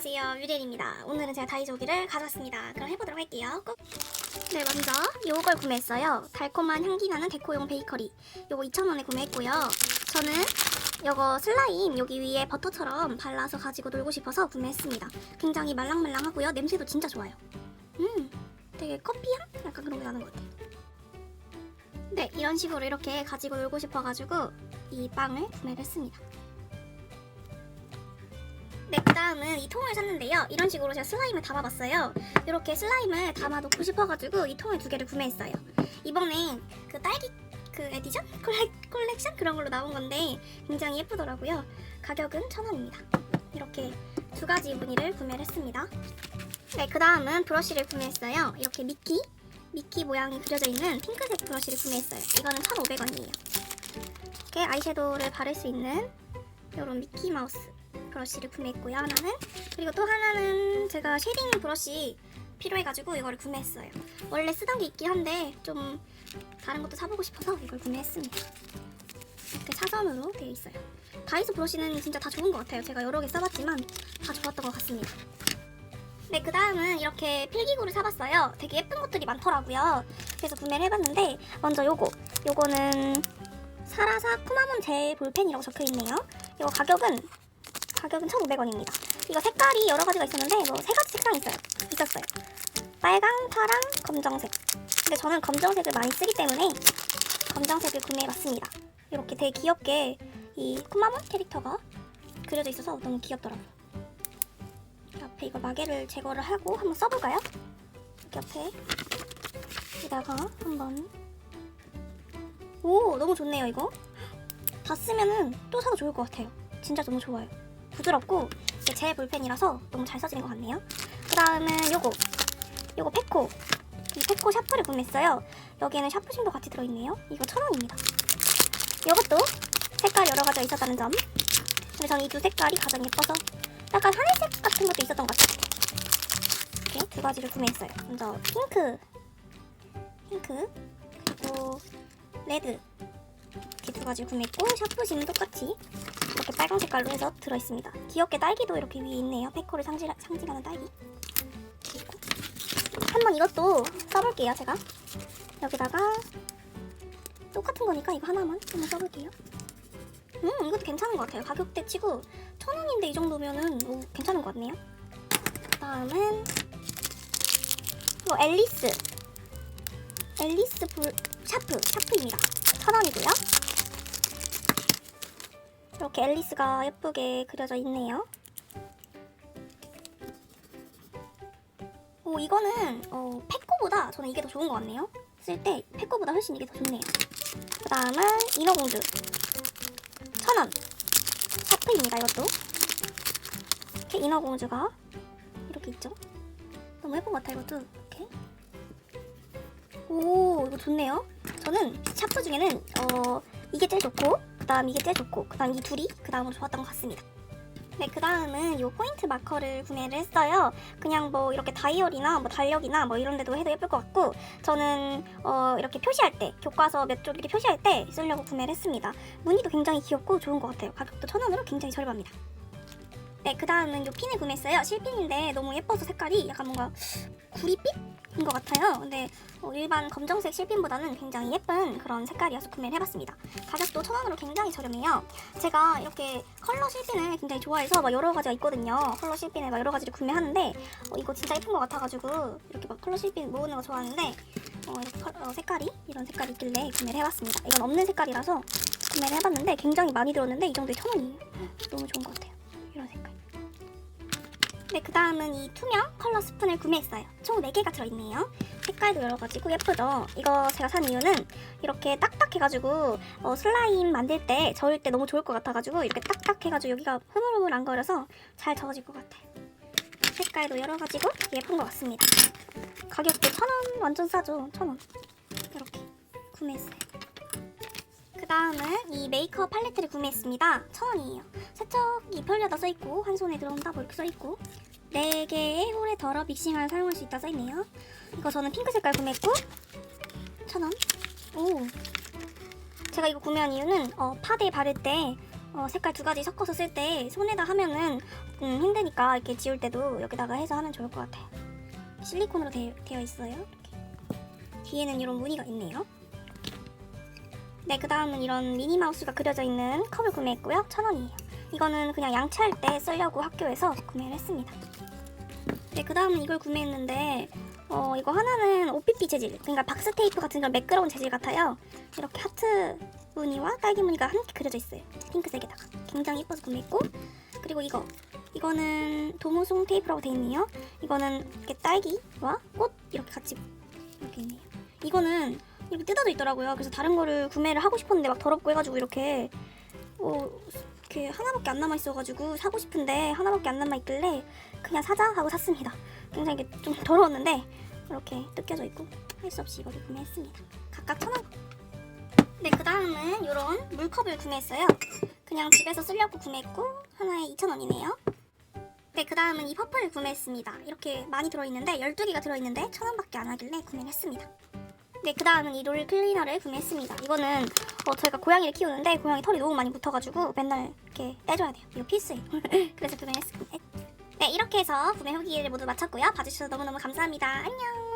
안녕하세요. 뮤렐입니다. 오늘은 제가 다이조기를 가져왔습니다. 그럼 해보도록 할게요. 꾹. 네 먼저 요걸 구매했어요. 달콤한 향기 나는 데코용 베이커리. 요거 2,000원에 구매했고요. 저는 요거 슬라임 여기 위에 버터처럼 발라서 가지고 놀고 싶어서 구매했습니다. 굉장히 말랑말랑하고요. 냄새도 진짜 좋아요. 음 되게 커피향? 약간 그런 게 나는 것 같아요. 네 이런 식으로 이렇게 가지고 놀고 싶어가지고 이 빵을 구매를 했습니다 다음은 이 통을 샀는데요. 이런 식으로 제가 슬라임을 담아봤어요. 이렇게 슬라임을 담아놓고 싶어가지고 이 통을 두 개를 구매했어요. 이번엔 그 딸기 그 에디션? 콜렉, 콜렉션? 그런 걸로 나온 건데 굉장히 예쁘더라고요. 가격은 천 원입니다. 이렇게 두 가지 무늬를 구매를 했습니다. 네, 그 다음은 브러쉬를 구매했어요. 이렇게 미키, 미키 모양이 그려져 있는 핑크색 브러쉬를 구매했어요. 이거는 1,500원이에요. 이렇게 아이섀도우를 바를 수 있는 이런 미키 마우스 브러쉬를 구매했고요. 하나는 그리고 또 하나는 제가 쉐딩 브러쉬 필요해가지고 이거를 구매했어요. 원래 쓰던 게 있긴 한데 좀 다른 것도 사보고 싶어서 이걸 구매했습니다. 이렇게 사선으로 되어 있어요. 다이소 브러쉬는 진짜 다 좋은 것 같아요. 제가 여러 개 써봤지만 다 좋았던 것 같습니다. 네, 그 다음은 이렇게 필기구를 사봤어요. 되게 예쁜 것들이 많더라고요. 그래서 구매를 해봤는데 먼저 요거, 요거는 사라사 쿠마몬 젤 볼펜이라고 적혀있네요. 이거 가격은 가격은 1,500원입니다. 이거 색깔이 여러 가지가 있었는데 뭐 세 가지 색상이 있어요. 있었어요. 빨강, 파랑, 검정색. 근데 저는 검정색을 많이 쓰기 때문에 검정색을 구매해봤습니다. 이렇게 되게 귀엽게 이 쿠마몬 캐릭터가 그려져 있어서 너무 귀엽더라고요. 옆에 이거 마개를 제거를 하고 한번 써볼까요? 이렇게 옆에 여기다가 한번 오 너무 좋네요 이거 다 쓰면은 또 사도 좋을 것 같아요 진짜 너무 좋아요 부드럽고 제 볼펜이라서 너무 잘 써지는 것 같네요. 그 다음은 요거 요거 페코 이 페코 샤프를 구매했어요. 여기에는 샤프심도 같이 들어있네요. 이거 천 원입니다. 이것도 색깔 여러 가지가 있었다는 점. 근데 저는 이 두 색깔이 가장 예뻐서 약간 하늘색 같은 것도 있었던 것 같아요. 이렇게 두 가지를 구매했어요. 먼저 핑크, 핑크 그리고 레드 이렇게 두 가지를 구매했고 샤프심은 똑같이 이렇게 빨간 색깔로 해서 들어있습니다. 귀엽게 딸기도 이렇게 위에 있네요. 페코를 상징, 상징하는 딸기. 그리고 한번 이것도 써볼게요, 제가. 여기다가 똑같은 거니까 이거 하나만 한번 써볼게요. 음, 이것도 괜찮은 것 같아요. 가격대 치고 천 원인데 이 정도면은 오, 괜찮은 것 같네요. 다음은 이거 앨리스. 앨리스 볼 샤프, 샤프입니다. 천 원이고요. 이렇게 앨리스가 예쁘게 그려져 있네요. 오 이거는 어, 페코보다 저는 이게 더 좋은 것 같네요. 쓸때 페코보다 훨씬 이게 더 좋네요. 그 다음은 인어공주 천 원. 샤프입니다 이것도. 이렇게 인어공주가 이렇게 있죠. 너무 예쁜 것 같아요 이것도 이렇게. 오 이거 좋네요. 저는 샤프 중에는 어 이게 제일 좋고 그 다음 이게 제일 좋고 그 다음 이 둘이 그 다음으로 좋았던 것 같습니다. 네, 그 다음은 요 포인트 마커를 구매를 했어요. 그냥 뭐 이렇게 다이어리나 뭐 달력이나 뭐 이런 데도 해도 예쁠 것 같고 저는 어 이렇게 표시할 때 교과서 몇 쪽 이렇게 표시할 때 쓰려고 구매를 했습니다. 무늬도 굉장히 귀엽고 좋은 것 같아요. 가격도 천 원으로 굉장히 저렴합니다. 네, 그 다음은 요 핀을 구매했어요. 실핀인데 너무 예뻐서 색깔이 약간 뭔가 구리빛인 것 같아요. 근데 어, 일반 검정색 실핀보다는 굉장히 예쁜 그런 색깔이어서 구매를 해봤습니다. 가격도 천 원으로 굉장히 저렴해요. 제가 이렇게 컬러 실핀을 굉장히 좋아해서 막 여러 가지가 있거든요. 컬러 실핀을 막 여러 가지를 구매하는데 어, 이거 진짜 예쁜 것 같아가지고 이렇게 막 컬러 실핀 모으는 거 좋아하는데 어, 이렇게 컬- 어, 색깔이 이런 색깔이 있길래 구매를 해봤습니다. 이건 없는 색깔이라서 구매를 해봤는데 굉장히 많이 들었는데 이 정도에 천 원이에요. 너무 좋은 것 같아요. 이런 색깔. 네, 그 다음은 이 투명 컬러 스푼을 구매했어요. 총 4개가 들어있네요. 색깔도 여러 가지고 예쁘죠? 이거 제가 산 이유는 이렇게 딱딱해가지고 어, 슬라임 만들 때 저을 때 너무 좋을 것 같아가지고 이렇게 딱딱해가지고 여기가 흐물흐물 안 거려서 잘 저어질 것 같아요. 색깔도 여러 가지고 예쁜 것 같습니다. 가격도 천 원 완전 싸죠? 천 원. 이렇게 구매했어요. 그 다음은 이 메이크업 팔레트를 구매했습니다. 천 원이에요. 세척이 편리하다 써있고 한 손에 들어온다 뭐 이렇게 써있고 4개의 홀에 덜어 믹싱하여 사용할 수 있다 써있네요. 이거 저는 핑크 색깔 구매했고 천 원. 오. 제가 이거 구매한 이유는 어, 파데에 바를 때 어, 어, 색깔 두 가지 섞어서 쓸 때 손에다 하면은 음, 힘드니까 이렇게 지울 때도 여기다가 해서 하면 좋을 것 같아요. 실리콘으로 되, 되어 있어요. 이렇게. 뒤에는 이런 무늬가 있네요. 네, 그 다음은 이런 미니 마우스가 그려져 있는 컵을 구매했고요. 천 원이에요. 이거는 그냥 양치할 때 쓰려고 학교에서 구매를 했습니다. 네, 그 다음은 이걸 구매했는데 어, 이거 하나는 OPP 재질, 그러니까 박스 테이프 같은 그런 매끄러운 재질 같아요. 이렇게 하트 무늬와 딸기 무늬가 함께 그려져 있어요. 핑크색에다가 굉장히 예뻐서 구매했고 그리고 이거 이거는 도무송 테이프라고 돼 있네요. 이거는 이렇게 딸기와 꽃 이렇게 같이 이렇게 있네요. 이거는 이렇게 뜯어져 있더라고요. 그래서 다른 거를 구매를 하고 싶었는데 막 더럽고 해가지고 이렇게 어, 이렇게 하나밖에 안 남아 있어가지고 사고 싶은데 하나밖에 안 남아 있길래 그냥 사자 하고 샀습니다. 굉장히 좀 더러웠는데 이렇게 뜯겨져 있고 할 수 없이 이거를 구매했습니다. 각각 천 원. 네, 그 다음은 이런 물컵을 구매했어요. 그냥 집에서 쓰려고 구매했고 하나에 2,000원이네요. 네, 그 다음은 이 퍼플을 구매했습니다. 이렇게 많이 들어있는데 12개가 들어있는데 1,000원밖에 안 하길래 구매를 했습니다. 네, 그 다음은 이롤 클리너를 구매했습니다. 이거는 어, 저희가 고양이를 키우는데 고양이 털이 너무 많이 붙어가지고 맨날 이렇게 떼줘야 돼요. 이거 필수예요. 그래서 구매했습니다. 네, 이렇게 해서 구매 후기를 모두 마쳤고요. 봐주셔서 너무너무 감사합니다. 안녕!